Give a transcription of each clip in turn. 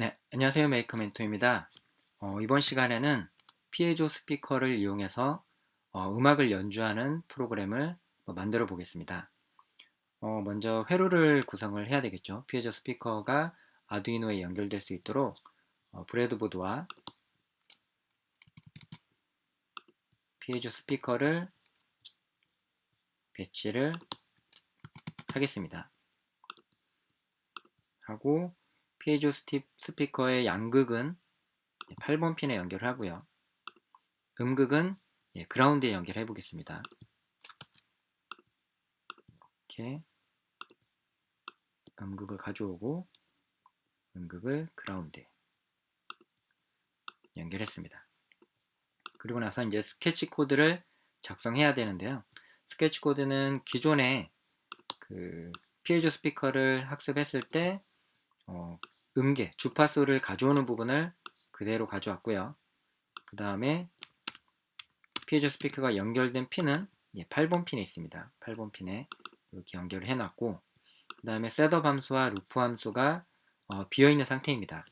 네, 안녕하세요. 메이커 멘토입니다. 어, 이번 시간에는 피에조 스피커를 이용해서 어, 음악을 연주하는 프로그램을 뭐 만들어 보겠습니다. 어, 먼저 회로를 구성을 해야 되겠죠. 피에조 스피커가 아두이노에 연결될 수 있도록 어, 브레드보드와 피에조 스피커를 배치를 하겠습니다. 하고 피에조 스피커의 양극은 8번 핀에 연결하고요. 음극은 예, 그라운드에 연결해 보겠습니다. 이렇게 음극을 가져오고 음극을 그라운드에 연결했습니다. 그리고 나서 이제 스케치 코드를 작성해야 되는데요. 스케치 코드는 기존에 그 피에조 스피커를 학습했을 때 어, 음계, 주파수를 가져오는 부분을 그대로 가져왔고요. 그 다음에 피에조 스피커가 연결된 핀은 8번 핀에 있습니다. 8번 핀에 이렇게 연결을 해놨고 그 다음에 셋업 함수와 루프 함수가 어, 비어있는 상태입니다.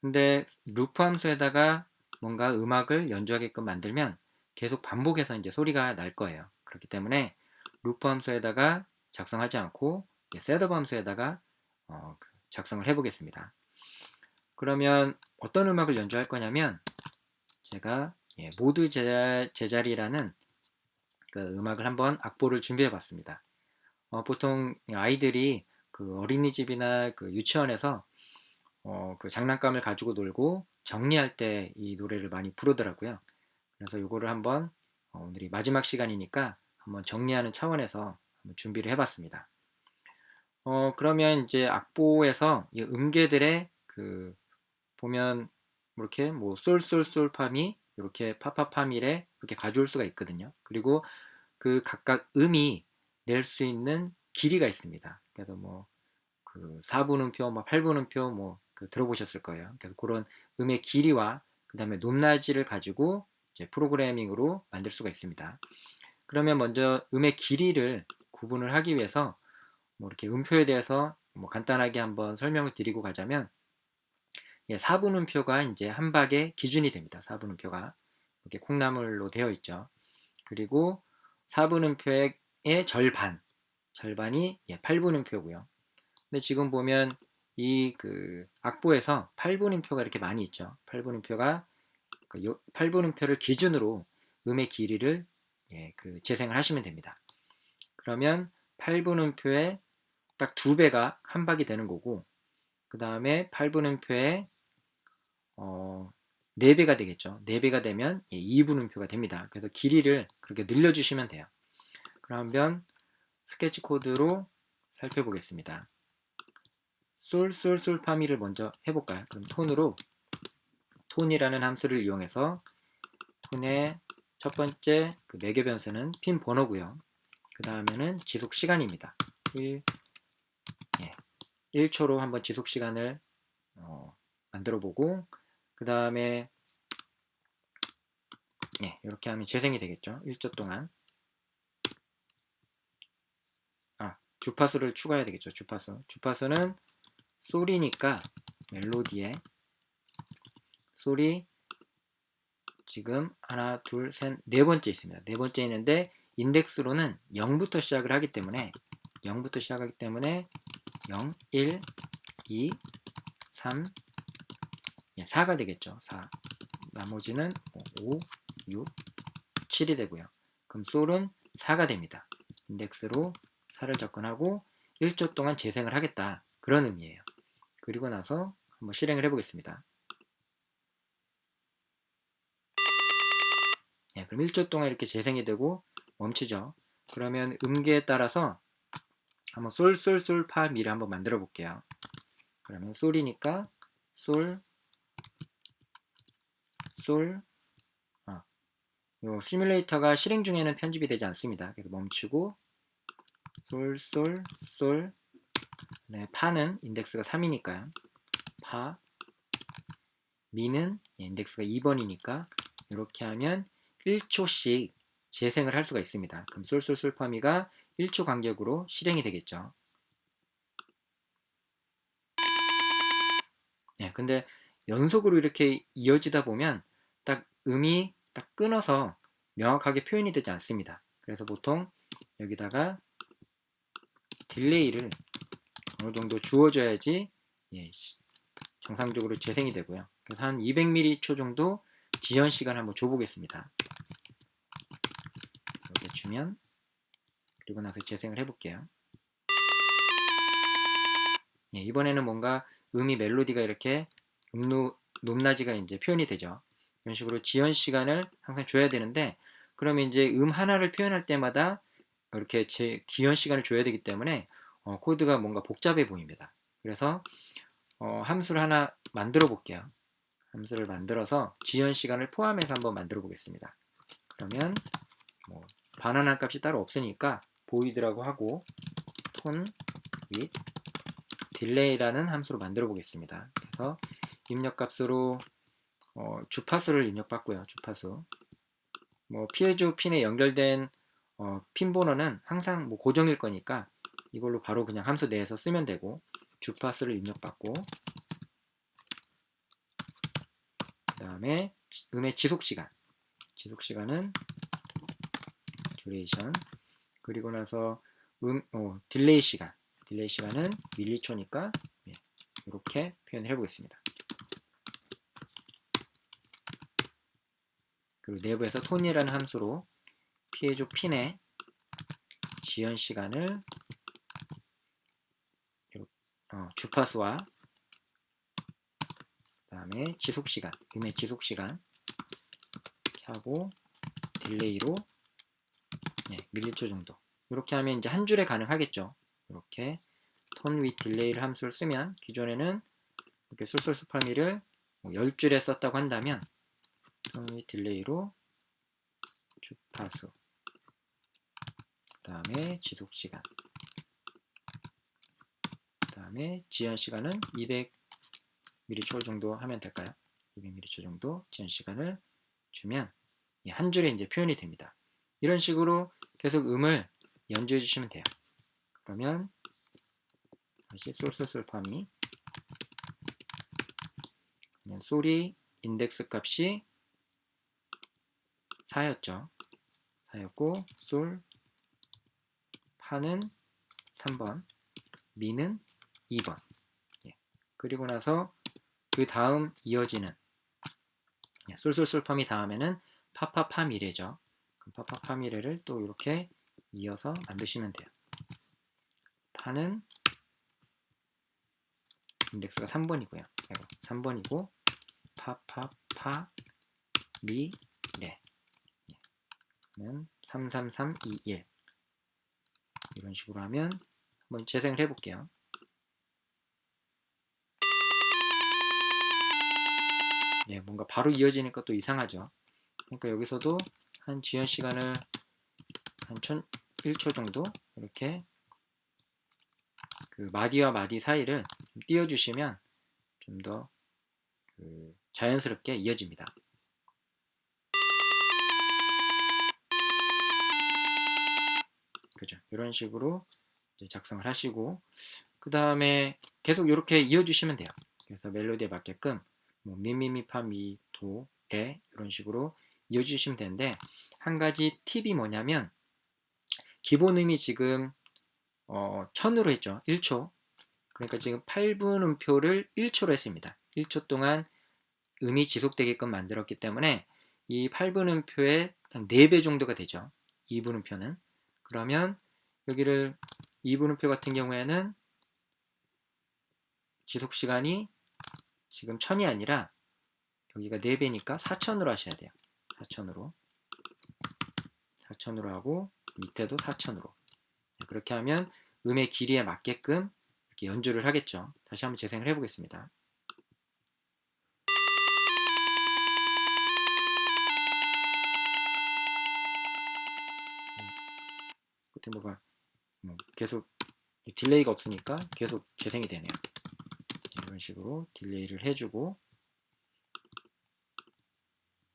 근데 루프 함수에다가 뭔가 음악을 연주하게끔 만들면 계속 반복해서 이제 소리가 날 거예요. 그렇기 때문에 루프 함수에다가 작성하지 않고 셋업 함수에다가 어, 작성을 해보겠습니다. 그러면 어떤 음악을 연주할 거냐면 제가 예, 모드 제자 리라는 그 음악을 한번 악보를 준비해 봤습니다. 어, 보통 아이들이 그 어린이집이나 그 유치원에서 어, 그 장난감을 가지고 놀고 정리할 때 이 노래를 많이 부르더라고요. 그래서 이거를 한번 어, 오늘이 마지막 시간이니까 한번 정리하는 차원에서 한번 준비를 해봤습니다. 어, 그러면 이제 악보에서 이 음계들의 그 보면 이렇게 뭐 솔솔솔 파미 이렇게 파파파미레 이렇게 가져올 수가 있거든요. 그리고 그 각각 음이 낼 수 있는 길이가 있습니다. 그래서 뭐 그 4분음표, 뭐 8분음표 뭐 그 들어보셨을 거예요. 그래서 그런 음의 길이와 그 다음에 높낮이를 가지고 이제 프로그래밍으로 만들 수가 있습니다. 그러면 먼저 음의 길이를 구분을 하기 위해서 뭐 이렇게 음표에 대해서 뭐 간단하게 한번 설명을 드리고 가자면 예, 4분음표가 이제 한박의 기준이 됩니다. 4분음표가 이렇게 콩나물로 되어 있죠. 그리고 4분음표의 절반, 절반이 예, 8분음표고요. 근데 지금 보면 이 그 악보에서 8분음표가 이렇게 많이 있죠. 8분음표가 그 8분음표를 기준으로 음의 길이를 예, 그 재생을 하시면 됩니다. 그러면 8분음표의 딱 두 배가 한 박이 되는 거고 그 다음에 8분음표에 어, 4배가 되겠죠. 4배가 되면 2분음표가 됩니다. 그래서 길이를 그렇게 늘려주시면 돼요. 그러면 스케치 코드로 살펴보겠습니다. 솔, 솔, 솔, 파미를 먼저 해볼까요? 그럼 톤으로 톤이라는 함수를 이용해서 톤의 첫 번째 그 매개 변수는 핀 번호고요. 그 다음에는 지속 시간입니다. 1, 1초로 한번 지속 시간을 어, 만들어 보고 그 다음에 예, 이렇게 하면 재생이 되겠죠? 1초 동안. 아 주파수를 추가해야 되겠죠 주파수. 주파수는 소리니까 멜로디에 소리 지금 하나 둘 셋 네 번째 있습니다. 네 번째 있는데 인덱스로는 0부터 시작을 하기 때문에 0부터 시작하기 때문에 0, 1, 2, 3, 4가 되겠죠. 4. 나머지는 5, 6, 7이 되고요. 그럼 솔은 4가 됩니다. 인덱스로 4를 접근하고 1초 동안 재생을 하겠다. 그런 의미예요. 그리고 나서 한번 실행을 해보겠습니다. 예, 그럼 1초 동안 이렇게 재생이 되고 멈추죠. 그러면 음계에 따라서 한번 솔솔솔 파 미를 한번 만들어 볼게요. 그러면 솔이니까 솔, 솔, 아, 요 시뮬레이터가 실행 중에는 편집이 되지 않습니다. 그래서 멈추고 솔, 솔, 솔, 네, 파는 인덱스가 3이니까요. 파, 미는 인덱스가 2번이니까 이렇게 하면 1초씩 재생을 할 수가 있습니다. 그럼 솔솔솔파미가 1초 간격으로 실행이 되겠죠. 예, 근데 연속으로 이렇게 이어지다 보면 딱 음이 딱 끊어서 명확하게 표현이 되지 않습니다. 그래서 보통 여기다가 딜레이를 어느 정도 주어줘야지 예, 정상적으로 재생이 되고요. 그래서 한 200ms 정도 지연 시간 한번 줘보겠습니다. 이렇게 주면 그리고 나서 재생을 해볼게요. 예, 이번에는 뭔가 음이 멜로디가 이렇게 음노, 높낮이가 이제 표현이 되죠. 이런 식으로 지연 시간을 항상 줘야 되는데 그러면 이제 음 하나를 표현할 때마다 이렇게 제 지연 시간을 줘야 되기 때문에 어, 코드가 뭔가 복잡해 보입니다. 그래서 어, 함수를 하나 만들어 볼게요. 함수를 만들어서 지연 시간을 포함해서 한번 만들어 보겠습니다. 그러면 뭐 바나나 값이 따로 없으니까 보이드라고 하고 톤 with 딜레이라는 함수로 만들어 보겠습니다. 그래서 입력값으로 어, 주파수를 입력받고요. 주파수. 뭐 피해조 핀에 연결된 어, 핀 번호는 항상 뭐 고정일 거니까 이걸로 바로 그냥 함수 내에서 쓰면 되고 주파수를 입력받고 그 다음에 음의 지속시간 지속시간은 duration 그리고 나서 음, 어, 딜레이 시간 딜레이 시간은 밀리초니까 예, 이렇게 표현을 해보겠습니다. 그리고 내부에서 톤이라는 함수로 피해조 핀의 지연 시간을 어, 주파수와 그 다음에 지속시간, 음의 지속시간 하고 딜레이로 네, 밀리초 정도 이렇게 하면 이제 한 줄에 가능하겠죠 이렇게 톤위 딜레이를 함수를 쓰면 기존에는 이렇게 솔솔솔파미를 뭐 10줄에 썼다고 한다면 톤위 딜레이로 주파수 그 다음에 지속시간 그 다음에 지연 시간은 200m초 정도 하면 될까요? 200m초 정도 지연 시간을 주면 한 줄에 이제 표현이 됩니다. 이런 식으로 계속 음을 연주해 주시면 돼요. 그러면 다시 솔솔솔 파미 솔이 인덱스 값이 4였죠. 4였고 솔 파는 3번 미는 2번 예. 그리고 나서 그 다음 이어지는 예. 솔솔솔 파미 다음에는 파파파 미래죠. 그럼 파파 파 미래를 또 이렇게 이어서 만드시면 돼요. 파는 인덱스가 3번이고요. 3번이고 파파파. 그러면 33321 이런 식으로 하면 한번 재생을 해볼게요. 예, 뭔가 바로 이어지니까 또 이상하죠. 그러니까 여기서도 한 지연 시간을 한 1초 정도 이렇게 그 마디와 마디 사이를 띄워주시면 좀 더 그 자연스럽게 이어집니다. 그죠? 이런 식으로 작성을 하시고 그 다음에 계속 이렇게 이어주시면 돼요. 그래서 멜로디에 맞게끔 뭐 미미미파 미도 레 이런 식으로 이어주시면 되는데 한 가지 팁이 뭐냐면 기본 음이 지금 어, 1000으로 했죠. 1초. 그러니까 지금 8분 음표를 1초로 했습니다. 1초 동안 음이 지속되게끔 만들었기 때문에 이 8분 음표의 한 4배 정도가 되죠. 2분 음표는. 그러면 여기를 2분 음표 같은 경우에는 지속 시간이 지금 1000이 아니라 여기가 4배니까 4000으로 하셔야 돼요. 4000으로. 4000으로 하고 밑에도 4000으로. 그렇게 하면 음의 길이에 맞게끔 이렇게 연주를 하겠죠. 다시 한번 재생을 해보겠습니다. 끝에 뭐가 뭐 계속 딜레이가 없으니까 계속 재생이 되네요. 이런 식으로 딜레이를 해주고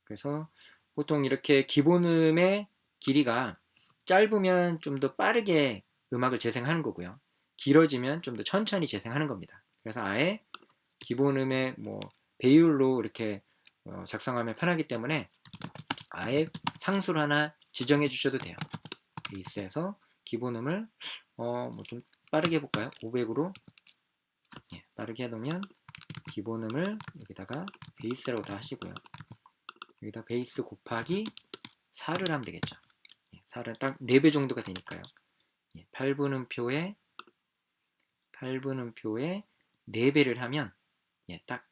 그래서 보통 이렇게 기본음의 길이가 짧으면 좀 더 빠르게 음악을 재생하는 거고요. 길어지면 좀 더 천천히 재생하는 겁니다. 그래서 아예 기본음의 뭐 배율로 이렇게 어, 작성하면 편하기 때문에 아예 상수를 하나 지정해 주셔도 돼요. 베이스에서 기본음을 어, 뭐 좀 빠르게 해볼까요? 500으로 예, 빠르게 해놓으면 기본음을 여기다가 베이스라고 다 하시고요. 여기다 베이스 곱하기 4를 하면 되겠죠. 예, 4를 딱 4배 정도가 되니까요. 예, 8분음표에 8분음표에 4배를 하면 예, 딱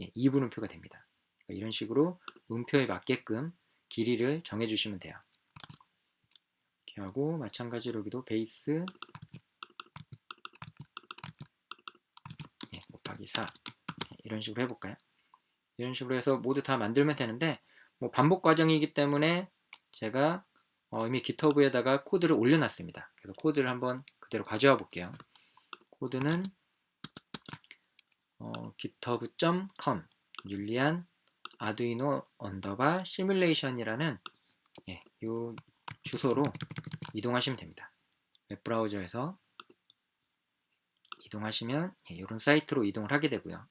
예, 2분음표가 됩니다. 이런 식으로 음표에 맞게끔 길이를 정해 주시면 돼요. 이렇게 하고 마찬가지로 여기도 베이스 예, 곱하기 4 예, 이런 식으로 해볼까요? 이런 식으로 해서 모두 다 만들면 되는데 뭐 반복 과정이기 때문에 제가 어, 이미 GitHub에다가 코드를 올려놨습니다. 그래서 코드를 한번 그대로 가져와 볼게요. 코드는 어, github.com 율리안 아두이노 언더바 시뮬레이션이라는 예, 이 주소로 이동하시면 됩니다. 웹브라우저에서 이동하시면 예, 이런 사이트로 이동을 하게 되고요.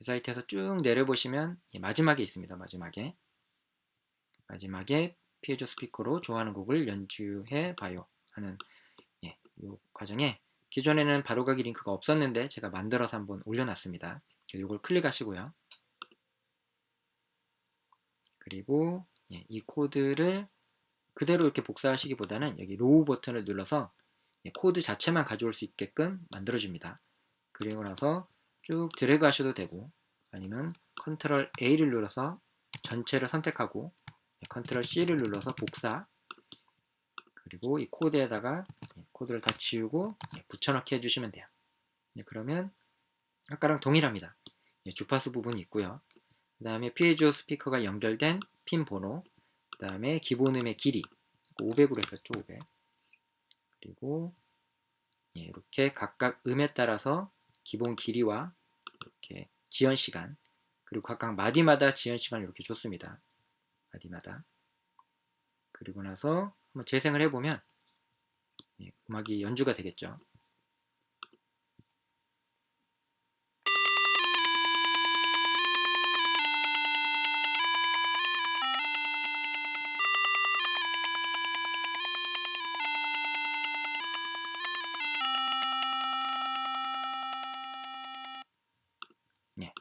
이 사이트에서 쭉 내려보시면 예, 마지막에 있습니다. 마지막에 마지막에 피에조 스피커로 좋아하는 곡을 연주해 봐요 하는 예, 이 과정에 기존에는 바로가기 링크가 없었는데 제가 만들어서 한번 올려놨습니다. 이걸 클릭하시고요. 그리고 예, 이 코드를 그대로 이렇게 복사하시기보다는 여기 로우 버튼을 눌러서 예, 코드 자체만 가져올 수 있게끔 만들어줍니다. 그리고 나서 쭉 드래그 하셔도 되고 아니면 컨트롤 A를 눌러서 전체를 선택하고 예, 컨트롤 C를 눌러서 복사 그리고 이 코드에다가 예, 코드를 다 지우고 예, 붙여넣기 해주시면 돼요. 그러면 아까랑 동일합니다. 주파수 부분이 있고요. 그 다음에 피에조 스피커가 연결된 핀 번호 그 다음에 기본음의 길이 500으로 했었죠 500 그리고 이렇게 각각 음에 따라서 기본 길이와 이렇게 지연 시간 그리고 각각 마디마다 지연 시간을 이렇게 줬습니다. 마디마다 그리고 나서 한번 재생을 해보면 예, 음악이 연주가 되겠죠. 예.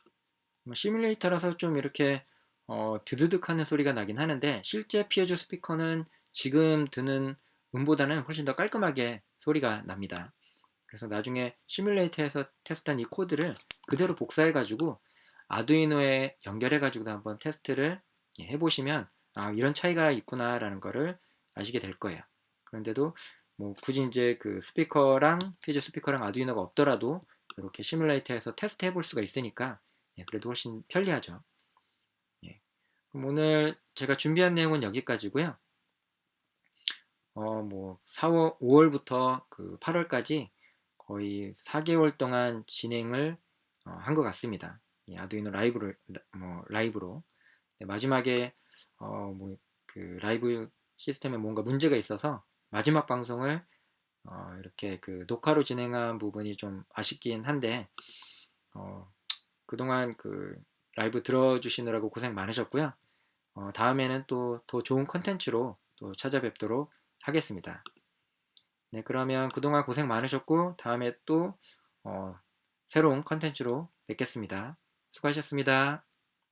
뭐 시뮬레이터라서 좀 이렇게 어, 드드득 하는 소리가 나긴 하는데 실제 피에조 스피커는 지금 드는 음보다는 훨씬 더 깔끔하게 소리가 납니다. 그래서 나중에 시뮬레이터에서 테스트한 이 코드를 그대로 복사해 가지고 아두이노에 연결해 가지고 한번 테스트를 예, 해보시면 아 이런 차이가 있구나 라는 거를 아시게 될 거예요. 그런데도 뭐 굳이 이제 그 스피커랑 피즈 스피커랑 아두이노가 없더라도 이렇게 시뮬레이터에서 테스트 해볼 수가 있으니까 예, 그래도 훨씬 편리하죠. 오늘 제가 준비한 내용은 여기까지고요. 어, 뭐 4월 5월부터 그 8월까지 거의 4개월 동안 진행을 어, 한것 같습니다. 예, 아두이노 라이브를 뭐 라이브로 네, 마지막에 어, 뭐그 라이브 시스템에 뭔가 문제가 있어서 마지막 방송을 어, 이렇게 그 녹화로 진행한 부분이 좀 아쉽긴 한데 어, 그동안 그 라이브 들어주시느라고 고생 많으셨고요. 어, 다음에는 또 더 좋은 컨텐츠로 또 찾아뵙도록 하겠습니다. 네, 그러면 그동안 고생 많으셨고 다음에 또 어, 새로운 컨텐츠로 뵙겠습니다. 수고하셨습니다.